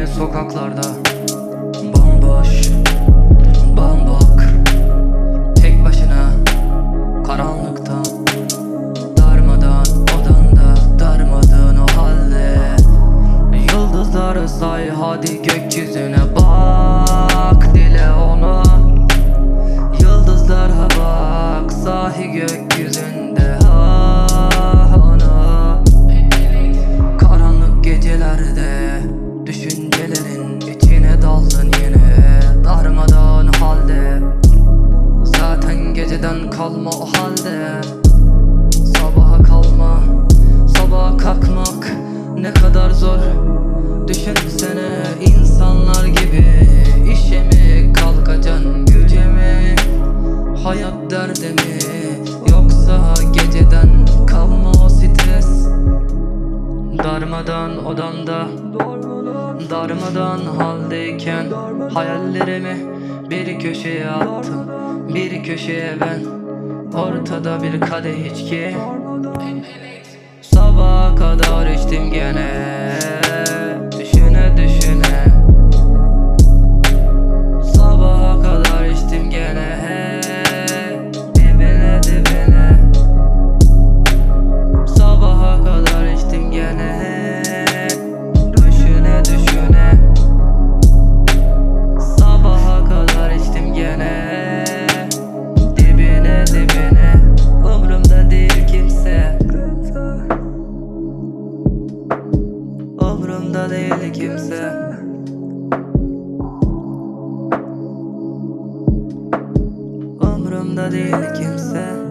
yine sokaklarda Bomboş Bombok Tek başına Karanlıkta Darmadan odanda Darmadın o halde. Yıldızları say hadi gökyüzüne bak. Dile onu Yıldızlara bak. Sahi gökyüzünde kalma o halde. Sabaha kalma Sabaha kalkmak ne kadar zor. Düşünsene insanlar gibi işe mi kalkacaksın güce mi? Hayat derde mi? Yoksa geceden kalma o stres. Darmadan odamda Darmadan haldeyken Hayallerimi bir köşeye attım Bir köşeye ben Ortada bir kadeh içki. Sabaha kadar içtim gene Umrumda değil kimse. Umrumda değil kimse